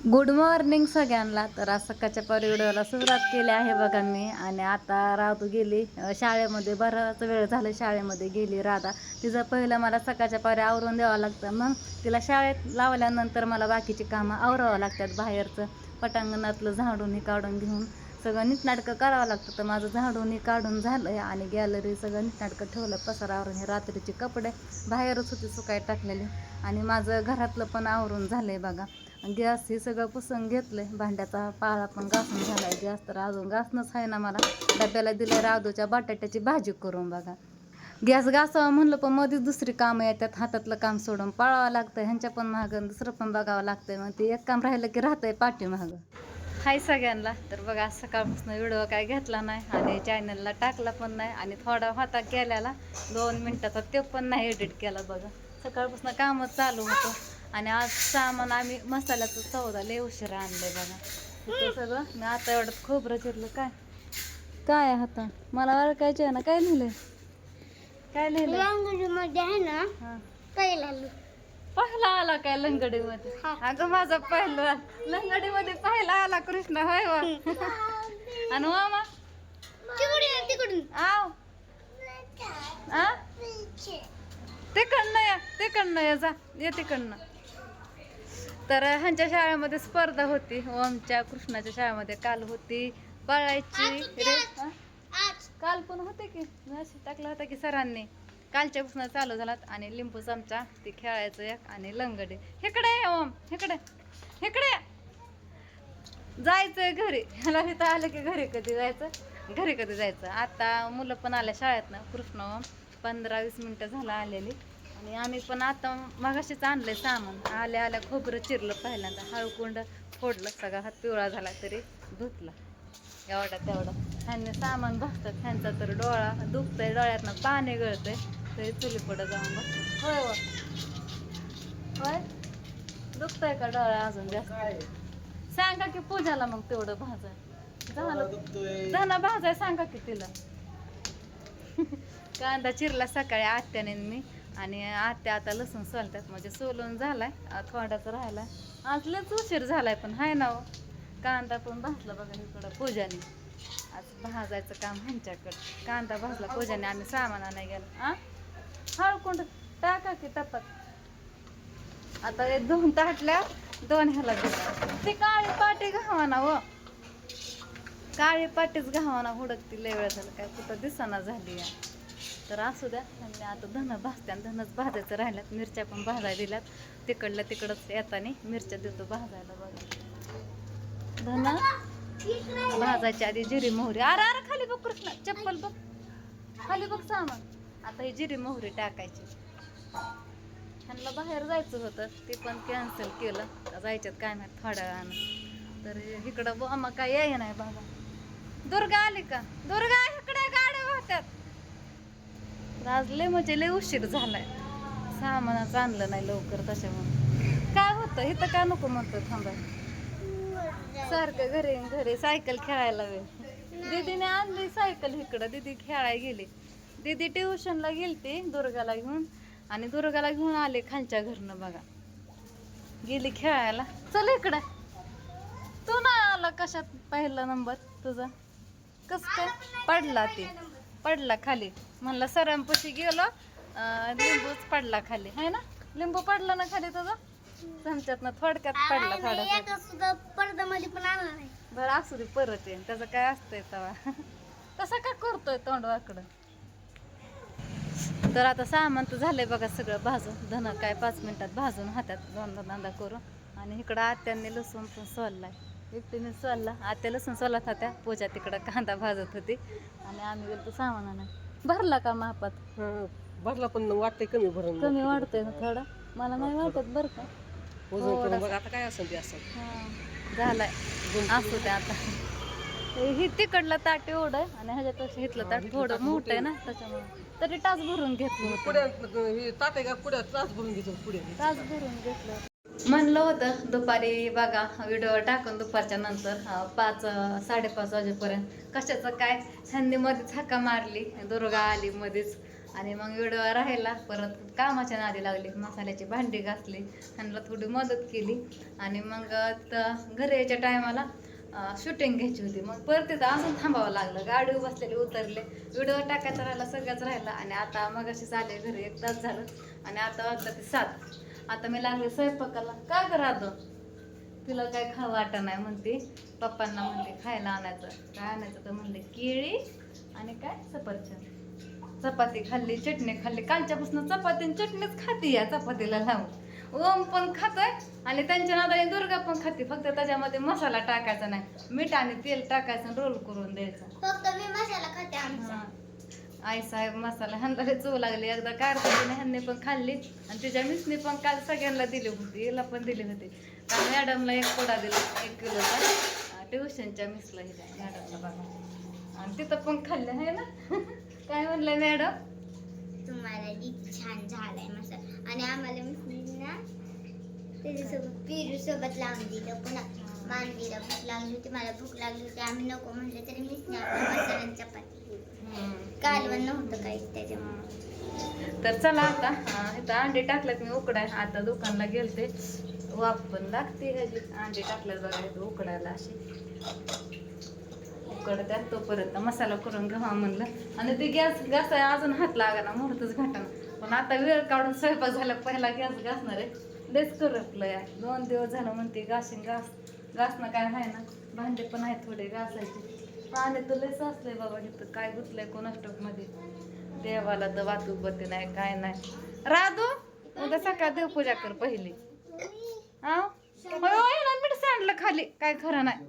Good morning सगळ्यांना. तर आज सकाळच्या पर व्हिडिओला सुरुवात केली आहे बघा मी. आणि आता राधू गेली शाळेमध्ये. बराच वेळ झालं शाळेमध्ये गेली राधा. तिचं पहिलं मला सकाळच्या पारी आवरून द्यावं लागतं. मग तिला शाळेत लावल्यानंतर मला बाकीची कामं आवरावं लागतात बाहेरचं. पटांगणातलं झाडून काढून घेऊन सगळं नीटनाटकं करावं लागतं. तर माझं झाडून काढून झालं आणि गॅलरी सगळं नीटनाटकं ठेवलं. पसारावरून हे रात्रीचे कपडे. बाहेरच होते सुकाय टाकलेले. आणि माझं घरातलं पण आवरून झालं आहे बघा. गॅस हे सगळं पुसून आहे भांड्याचा पाळा पण घासून झाला आहे गॅस तर अजून घासणंच आहे ना मला. डब्याला दिलं राधूच्या बटाट्याची भाजी करून बघा. गॅस घासावं म्हणलं पण मध्येच दुसरी कामं येतात. हातातलं काम सोडून पाळावं लागतं ह्यांच्या पण मागं दुसरं पण बघावं लागतंय. मग ते एक काम राहिलं की राहतंय पाठीमागं. हाय सगळ्यांना. तर बघा सकाळपासून व्हिडिओ काय घेतला नाही आणि चॅनलला टाकला पण नाही आणि थोडा होता केलेला दोन मिनटाचा ते पण नाही एडिट केला बघा. सकाळपासून कामच चालू होतं. आणि आज सामान आम्ही मसाल्याचं सौदा लय उशिरा आणलंय बघा. सगळं. मी आता एवढं खोबरं चिरलं. काय? काय आता? मला ओळखायचं आहे ना? काय लिहिलंय काय लिहिलंयमध्ये आहे ना पहिला पहिला आला काय लंगडीमध्ये? अगं माझा पहिला. लंगडीमध्ये पहिला आला कृष्ण होय वा. आणि मामा तिकडून तिकडून. आव. आ? तिकडनं या तिकडनं या जा. ये तिकडनं. तर ह्यांच्या शाळेमध्ये स्पर्धा होती. ओमच्या कृष्णाच्या शाळेमध्ये काल होती. पळायची रे हा? आज काल पण होते की? मॅसेज टाकला होता की सरांनी. कालच्या पासून चालू झालात आणि लिंबू चमचा ती खेळायचं एक आणि लंगडे. इकडे ये ओम. इकडे ये. जायचंय घरी. ह्याला इथं आलं की घरी कधी जायचं? घरी कधी जायचं? आता मुलं पण आल्या शाळेतनं. कृष्ण ओम पंधरा वीस मिनटं झालं आलेली. आणि आम्ही पण आता मगाशीच आणलंय सामान. आल्या आल्या खोबरं चिरलं पहिल्यांदा. हळकुंड फोडलं सगळा. हात पिवळा झाला तरी धुतला. एवढा तेवढा. ह्यांनी सामान बसतात ह्यांचा तर डोळा दुखतंय. डोळ्यातनं पाणी गळतंय. तरी चुली पुढं जाऊन बस. होय होय. दुखतंय का डोळा अजून जास्त? सांगा की पूजाला मग तेवढं भाजाय झालं. भाजाय सांगा की तिला. कांदा चिरला सकाळी आत्याने मी आणि आत्या आता लसूण सोलतात म्हणजे सोलून झालाय थोडाच राहिला आज लच उशीर झालाय पण हाय ना हो. कांदा पण भाजला बघा इकडं पूजाने. आज भाजायचं काम ह्यांच्याकडं. कांदा भाजला पूजाने आम्ही सामाना नाही गेलो. आ? हळकुंड टाका की टपात. आता हे दोन ताटल्या दोन ह्याला ते ती काळी पाटी घावाना व काळी पाटीच घावाना हुडकती लय वेळ झालं काय कुठं दिसाना झाली या. तर असू द्या. त्यांनी आता धन भाजत्या धनच भाजायचं राहिल्यात. मिरच्या पण भाजाय दिल्यात. तिकडल्या तिकडंच येताना मिरच्या देतो भाजायला बघा. धन भाजायच्या आधी जिरी मोहरी. अरे अरे खाली बघ कृष्णा. चप्पल बघ. खाली बघ सामान. आता ही जिरी मोहरी टाकायची. ह्यांना बाहेर जायचं होतं. ते पण कॅन्सल केलं. जायच्यात काय माहीत थोड्या वेळानं तर इकडं बुवा काय याय नाही बाबा. दुर्गा आली का? दुर्गा इकडे गाड्या होत्यात आज लय म्हणजे लय उशीर झालाय. सामानच आणलं नाही लवकर त्याच्यामुळे काय होतं? इथं काय नको म्हणतो थांबा. सारखं घरी घरी सायकल खेळायला वेळ. दीदीने आणली सायकल इकडं. दीदी खेळायला गेली. दीदी ट्युशनला गेलती दुर्गाला घेऊन आणि दुर्गाला घेऊन आले खालच्या घरनं बघा. गेली खेळायला. चल इकडं. तू ना आला कशात? पहिला नंबर तुझा. कस काय? पडला ते. पडला खाली. म्हणलं सरांपाशी गेलो लिंबूच पडला खाली. है ना? लिंबू पडला ना खाली तुझा? चमच्यातनं थोडक्यात पडला थोडा पडद्यामध्ये पण आला नाही. बरं असू दे परत येईन त्याचं काय असतंय तवा तसं काय करतोय तोंडवाकडं? तर आता सामान तर झालंय बघा सगळं भाजून. धन काय पाच मिनिटात भाजून हातात दोन दोनदा करून. आणि इकडं आत्याने लसूण पण सोललाय. एकटीने सोलला आत्या लसूण सोलत होत्या. पूजा तिकडं कांदा भाजत होती. आणि आम्ही गेलो सामानाने भरला का मापात भरला पण वाटतंय कमी भरून कमी वाढतंय ना थोडं? मला नाही वाटत. बरं का. वजन करून बघ आता काय असेल ते असं हा, झालाय. असू ते आता. ही तिकडलं ताट एवढं आहे आणि ह्याच्यापेक्षा इथलं ताट थोडं मोठं आहे ना त्याच्यामुळे. तरी टाच भरून घेतलं होतं. पुढे हे ताटे का? पुढे त्रास भरून घेतो पुढे. तास भरून घेतलं म्हणलं होतं दुपारी बघा व्हिडिओ टाकून दुपारच्या नंतर पाच साडेपाच वाजेपर्यंत. कशाचं काय? ह्यांनी हाका मारली दुर्गा आली मध्येच. आणि मग व्हिडिओ राहिला परत कामाच्या नादी लागली मसाल्याची भांडी घासली त्यांना थोडी मदत केली. आणि मग घरी यायच्या टायमाला शूटिंग घ्यायची होती. मग परत तिथं अजून थांबावं लागलं. गाडी बसलेली उतरले. व्हिडिओ टाकायचा राहिला सगळ्याच राहिला. आणि आता मग अशी आले घरी एक तास झालं. आणि आता वाजता ते सात. आता मी लागले स्वयंपाकाला. का करा तिला काय खावं वाटत नाही म्हणते. पप्पांना म्हणते खायला आणायचं. काय आणायचं? तर म्हणले केळी आणि काय? सफरचंद चपाती खाल्ली चटणी खाल्ली. कालच्यापासून चपाती आणि चटणीच खाते या चपातीला लावून. ओम पण खातोय आणि त्यांच्या नादाने दुर्गा पण खाते. फक्त त्याच्यामध्ये मसाला टाकायचा नाही. मीठ आणि तेल टाकायचं रोल करून द्यायचा. फक्त मी मसाला खाते आमचा. आई साहेब मसाला ह्यांना चव लागली. एकदा कारखाने ह्यांनी पण खाल्ली आणि तिच्या मिसने पण काल सगळ्यांना दिली होती. हिला पण दिली होती. काल मॅडमला एक पोडा दिला एक किलोचा. ट्युशनच्या मिसला हिला मॅडमला बघा. आणि तिथं पण खाल्लं आहे ना? काय म्हणलं मॅडम? तुम्हाला छान झालाय मसाला. आणि आम्हाला मिसने ना त्याच्यासोबत पेरू सोबत लावून दिलं पुन्हा. मानवीला भूक लागली होती मला भूक लागली होती. आम्ही नको म्हटलं तरी मिसळी मसाला आणि चपाती कालवण नव्हतं काहीच त्याच्यामुळे. तर चला आता इथं अंडे टाकलेत मी उकडाय आता दुकानला गेलते. वाफ पण लागते ह्याची. अंडे टाकल्यात बघा इथं उकडायला अशी. उकडत्यात तोपर्यंत. मसाला करून घ्यावा म्हणलं. आणि ते गॅस गॅस अजून हात लागाना मुहूर्तच घाटाना. पण आता वेळ काढून स्वयंपाक झाला पहिला गॅस घासणार. आहे लेच करपलंय. आहे दोन दिवस झालं म्हणते घासीन घास. घासणं काय आहे ना भांडे पण आहेत थोडे घासायचे पाणी तर लयच असले बाबा इथं काय गुतलंय कोणास्टॉकमध्ये? देवाला तर वाहतूक बत्ती नाही काय नाही. राधू उद्या सकाळ देवपूजा कर पहिली. हा? मीठ सांडलं खाली. काय खरं नाही.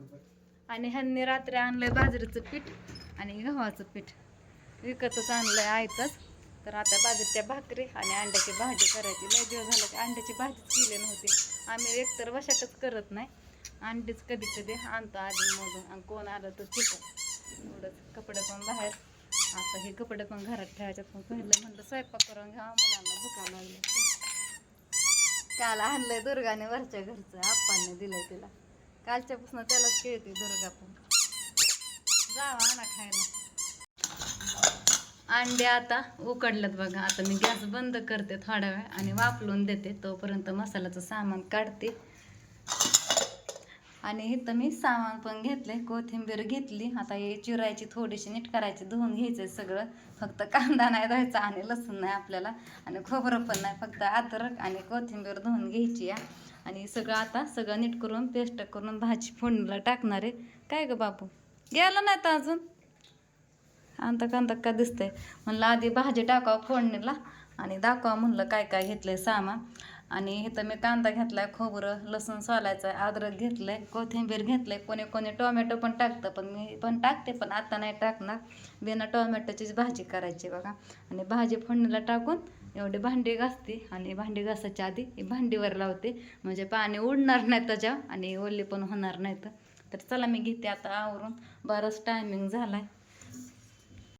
आणि ह्यांनी रात्री आणलंय बाजरीचं पीठ आणि गव्हाचं पीठ. विकतच आणलंय आयतच. तर आता बाजरीच्या भाकरी आणि अंड्याची भाजी करायची. लय दिवस झालं की अंड्याची भाजीच केली नव्हती. आम्ही एकतर वशातच करत नाही. अंडीच कधी कधी आणतो आधी मधून आणि कोण आलं तर चिकन एवढंच. कपडे पण बाहेर. आता हे कपडे पण घरात ठेवायचे पण पहिलं म्हणलं स्वयंपाक करून घ्या मुलांना. भुका लागले काल आणलंय दुर्गाने वरच्या घरचं. आप्पांनी दिलंय तिला. कालच्यापासून त्यालाच खेळते दुर्गा पण. जावा आणा खायला. अंडे आता उकडलेत बघा. आता मी गॅस बंद करते थोडा वेळ आणि वापरून देते. तोपर्यंत मसाल्याचं सामान काढते. आणि इथं मी सामान पण घेतले कोथिंबीर घेतली. आता हे चिरायची थोडीशी नीट करायची धुवून घ्यायचं सगळं. फक्त कांदा नाही धुवायचा आणि लसूण नाही आपल्याला. आणि खोबरं पण नाही फक्त अद्रक आणि कोथिंबीर धुवून घ्यायची या. आणि सगळं आता सगळं नीट करून पेस्ट करून भाजी फोडणीला टाकणार आहे. काय गं बापू? गेला नाही तर अजून? अंत कांता का दिसतंय. म्हणलं आधी भाजी टाकावं फोडणीला. आणि दाखवा म्हणलं काय काय घेतलंय सामान. आणि इथं मी कांदा घेतलाय खोबरं लसूण सोलायचं आहे अद्रक घेतलंय कोथिंबीर घेतलंय कोणी कोणी टोमॅटो पण टाकतं पण मी पण टाकते पण आता नाही टाकणार. बिना टोमॅटोचीच भाजी करायची बघा. आणि भाजी फोडणीला टाकून एवढी भांडी घासते आणि भांडी घासायच्या आधी ही भांडीवर लावते. म्हणजे पाणी उडणार नाही त्याच्या आणि ओली पण होणार नाही तर. चला मी घेते आता आवरून. बरंच टायमिंग झाला आहे